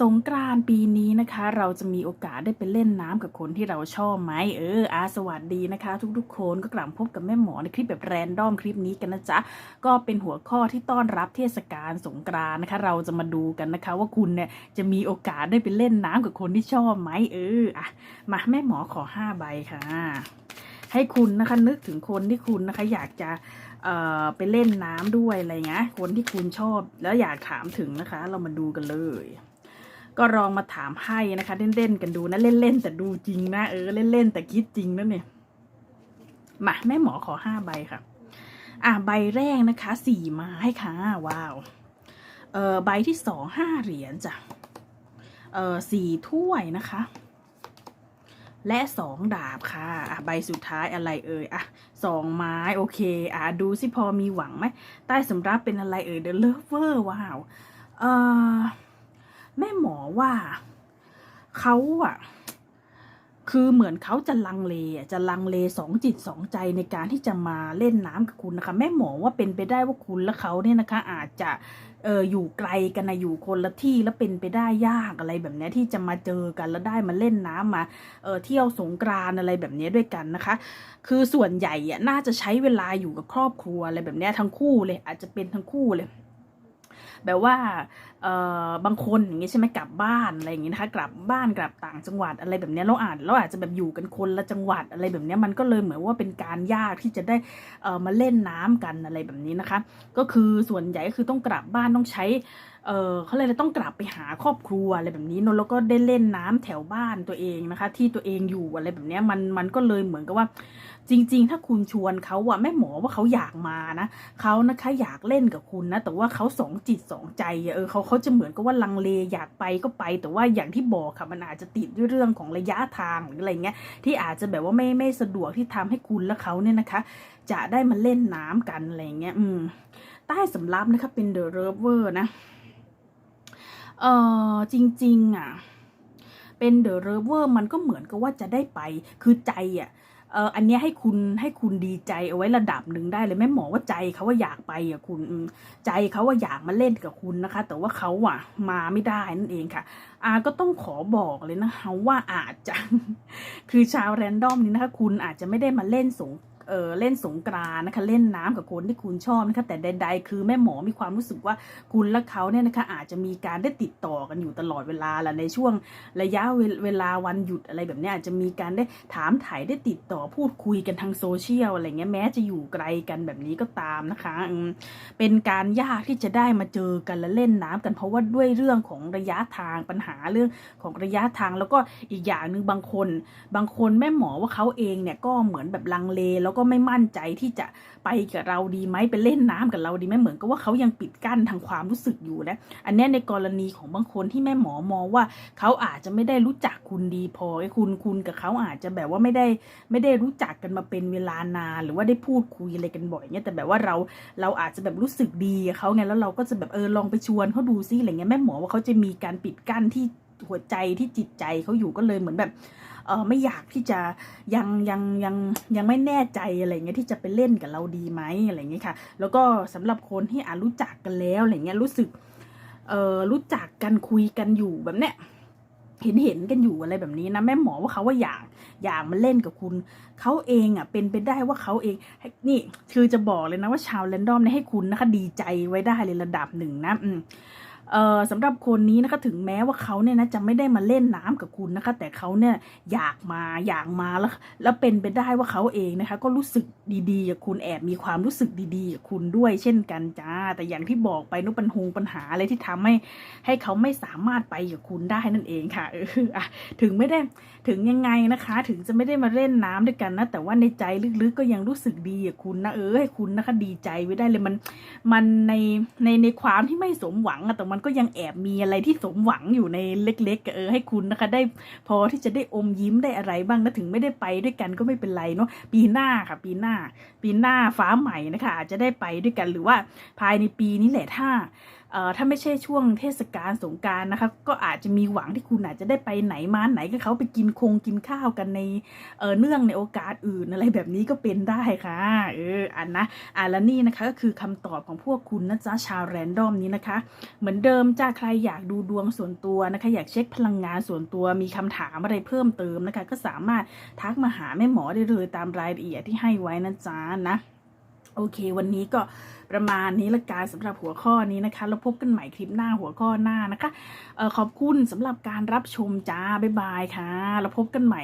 สงกรานต์ปีนี้นะคะ เราจะมีโอกาสได้ไปเล่นน้ำกับคนที่เราชอบไหมเอออาสวัสดีนะคะ ทุกๆคนก็กลับพบกับแม่หมอในคลิปแบบแรนดอมคลิปนี้กันนะจ๊ะก็เป็นหัวข้อที่ต้อนรับเทศกาลสงกรานต์นะคะ เราจะมาดูกันนะคะ ว่าคุณเนี่ยจะมีโอกาสได้ไปเล่นน้ำกับคนที่ชอบไหมเอออะมาแม่หมอขอห้าใบค่ะ ให้คุณนะคะนึกถึงคนที่คุณนะคะ อยากจะเอ่อไปเล่นน้ำด้วยอะไรเงี้ยคนที่คุณชอบแล้วอยากถามถึงนะคะ เรามาดูกันเลย ก็ลองมาถามให้นะคะ เล่นๆกันดูนะ เล่นๆแต่ดูจริงนะเออเล่นๆแต่คิดจริงนะเนี่ยมาแม่หมอขอห้าใบค่ะ อะใบแรกนะคะสี่ไม้ค่ะ ว้าวเออใบที่สองห้าเหรียญจ้ะเออสี่ถ้วยนะคะ และสองดาบค่ะอะ ใบสุดท้ายอะไรเอ่ยอะสองไม้โอเค อะดูสิพอมีหวังไหมใต้สำรับเป็นอะไรเอ่ย The Lover ว้าวเออ ว่าเขาอะคือเหมือนเขาจะลังเลจะลังเลสองจิตสองใจในการที่จะมาเล่นน้ำกับคุณนะคะ แม่หมอว่าเป็นไปได้ว่าคุณและเขาเนี่ยนะคะ อาจจะเอออยู่ไกลกันนะอยู่คนละที่แล้วเป็นไปได้ยากอะไรแบบนี้ที่จะมาเจอกันแล้วได้มาเล่นน้ำมาเออเที่ยวสงกรานอะไรแบบนี้ด้วยกันนะคะ คือส่วนใหญ่อะน่าจะใช้เวลาอยู่กับครอบครัวอะไรแบบนี้ทั้งคู่เลย อาจจะเป็นทั้งคู่เลย แบบว่าเอ่อบางคนอย่างงี้ใช่ไหมกลับบ้านอะไรอย่างงี้นะคะกลับบ้านกลับต่างจังหวัดอะไรแบบนี้เราอาจเราอาจจะแบบอยู่กันคนละจังหวัดอะไรแบบนี้มันก็เลยเหมือนว่าเป็นการยากที่จะได้เอ่อมาเล่นน้ำกันอะไรแบบนี้นะคะ ก็คือส่วนใหญ่ก็คือต้องกลับบ้านต้องใช้ เออเขาเลยต้องกลับไปหาครอบครัวอะไรแบบนี้เนแล้วก็ได้เล่นน้ำแถวบ้านตัวเองนะคะ ที่ตัวเองอยู่อะไรแบบนี้มันมันก็เลยเหมือนกับว่า จริง ๆ ถ้าคุณชวนเขาอะแม่หมอว่าเขาอยากมานะเขานะคะอยากเล่นกับคุณนะแต่ว่าเขาสองจิตสองใจเออเขาเขาจะเหมือนกับว่าลังเลอยากไปก็ไป แต่ว่าอย่างที่บอกค่ะมันอาจจะติดด้วยเรื่องของระยะทางหรืออะไรเงี้ยที่อาจจะแบบว่าไม่ไม่สะดวกที่ทำให้คุณและเขาเนี่ยนะคะ จะได้มาเล่นน้ำกันอะไรเงี้ยอืมใต้สำรับนะคะเป็น The Rover นะ เออจริง ๆ อะ เป็น The Rover มันก็เหมือนกับว่าจะได้ไป คือใจอะเอออันนี้ให้คุณให้คุณดีใจเอาไว้ระดับหนึ่งได้เลยแม่หมอว่าใจเขาว่าอยากไปอะคุณใจเขาว่าอยากมาเล่นกับคุณนะคะ แต่ว่าเขาอะ มาไม่ได้นั่นเองค่ะอาก็ต้องขอบอกเลยนะคะว่าอาจจะ คือชาวแรนดอมนี้นะคะ คุณอาจจะไม่ได้มาเล่นสง เออเล่นสงกรานต์นะคะ เล่นน้ำกับคนที่คุณชอบนะคะ แต่ใด ๆ คือแม่หมอมีความรู้สึกว่าคุณและเขาเนี่ยนะคะ อาจจะมีการได้ติดต่อกันอยู่ตลอดเวลาแหละในช่วงระยะเวเวลาวันหยุดอะไรแบบนี้อาจจะมีการได้ถามถ่ายได้ติดต่อพูดคุยกันทางโซเชียลอะไรเงี้ยแม้จะอยู่ไกลกันแบบนี้ก็ตามนะคะเป็นการยากที่จะได้มาเจอกันและเล่นน้ำกันเพราะว่าด้วยเรื่องของระยะทางปัญหาเรื่องของระยะทางแล้วก็อีกอย่างหนึ่งบางคน บางคนแม่หมอว่าเขาเองเนี่ยก็เหมือนแบบลังเลแล้วก็ไม่มั่นใจที่จะไปกับเราดีไหมไปเล่นน้ำกับเราดีไหมเหมือนกับว่าเขายังปิดกั้นทางความรู้สึกอยู่นะอันนี้ในกรณีของบางคนที่แม่หมอมองว่าเขาอาจจะไม่ได้รู้จักคุณดีพอไอ้คุณคุณกับเขาอาจจะแบบว่าไม่ได้ไม่ได้รู้จักกันมาเป็นเวลานานหรือว่าได้พูดคุยอะไรกันบ่อยเนี่ยแต่แบบว่าเราเราอาจจะแบบรู้สึกดีกับเขาไงแล้วเราก็จะแบบเออลองไปชวนเขาดูซิอะไรเงี้ยแม่หมอว่าเขาจะมีการปิดกั้นที่หัวใจที่จิตใจเขาอยู่ก็เลยเหมือนแบบ เออไม่อยากที่จะยังยังยังยังไม่แน่ใจอะไรเงี้ยที่จะไปเล่นกับเราดีไหมอะไรเงี้ยค่ะ แล้วก็สำหรับคนที่อ่ารู้จักกันแล้วอะไรเงี้ยรู้สึกเออรู้จักกันคุยกันอยู่แบบเนี้ยเห็นเห็นกันอยู่อะไรแบบนี้นะแม่หมอว่าเขาว่าอยากอยากมาเล่นกับคุณ เขาเองอะเป็นไปได้ว่าเขาเองนี่คือจะบอกเลยนะว่าชาวแรนดอมเนี่ยให้คุณนะคะดีใจไว้ได้เลยระดับหนึ่งนะอืม เอ่อสำหรับคนนี้นะคะถึงแม้ว่าเขาเนี่ยนะจะไม่ได้มาเล่นน้ำกับคุณนะคะ แต่เขาเนี่ยอยากมาอยากมาแล้ว แล้วเป็นไปได้ว่าเขาเองนะคะ ก็รู้สึกดีๆกับคุณแอบมีความรู้สึกดีๆกับคุณด้วย เช่นกันจ้า แต่อย่างที่บอกไปนุปัญหงปัญหาอะไรที่ทำให้ให้เขาไม่สามารถไปกับคุณได้นั่นเองค่ะเออถึงไม่ได้ถึงยังไงนะคะ ถึงจะไม่ได้มาเล่นน้ำด้วยกันนะแต่ว่าในใจลึกๆก็ยังรู้สึกดีกับคุณนะเออให้คุณนะคะดีใจไว้ได้เลยมันมันในในในความที่ไม่สมหวังอะแต่มันก็ยังแอบมีอะไรที่สมหวังอยู่ในเล็ก ๆ เออให้คุณนะคะ ได้พอที่จะได้อมยิ้มได้อะไรบ้างนะถึงไม่ได้ไปด้วยกันก็ไม่เป็นไรเนาะปีหน้าค่ะ ปีหน้า ปีหน้าฟ้าใหม่นะคะ อาจจะได้ไปด้วยกันหรือว่าภายในปีนี้แหละถ้า ถ้าไม่ใช่ช่วงเทศกาลสงการนะคะก็อาจจะมีหวังที่คุณอาจจะได้ไปไหนมาไหนกับเขาไปกินคงกินข้าวกันในเเนื่องในโอกาสอื่นอะไรแบบนี้ก็เป็นได้ค่ะเอออันนะอะแล้วนี่นะคะก็คือคำตอบของพวกคุณนะจ๊ะชาวแรนดอมนี้นะคะ เหมือนเดิมจ้าใครอยากดูดวงส่วนตัวนะคะ อยากเช็คพลังงานส่วนตัวมีคำถามอะไรเพิ่มเติมนะคะ ก็สามารถทักมาหาแม่หมอได้เลยตามรายละเอียดที่ให้ไว้นะจ๊ะนะ โอเค วันนี้ก็ประมาณนี้ละกันสำหรับหัวข้อนี้นะคะ แล้วพบกันใหม่คลิปหน้าหัวข้อหน้านะคะออขอบคุณสำหรับการรับชมจ้า บ๊ายบายค่ะ แล้วพบกันใหม่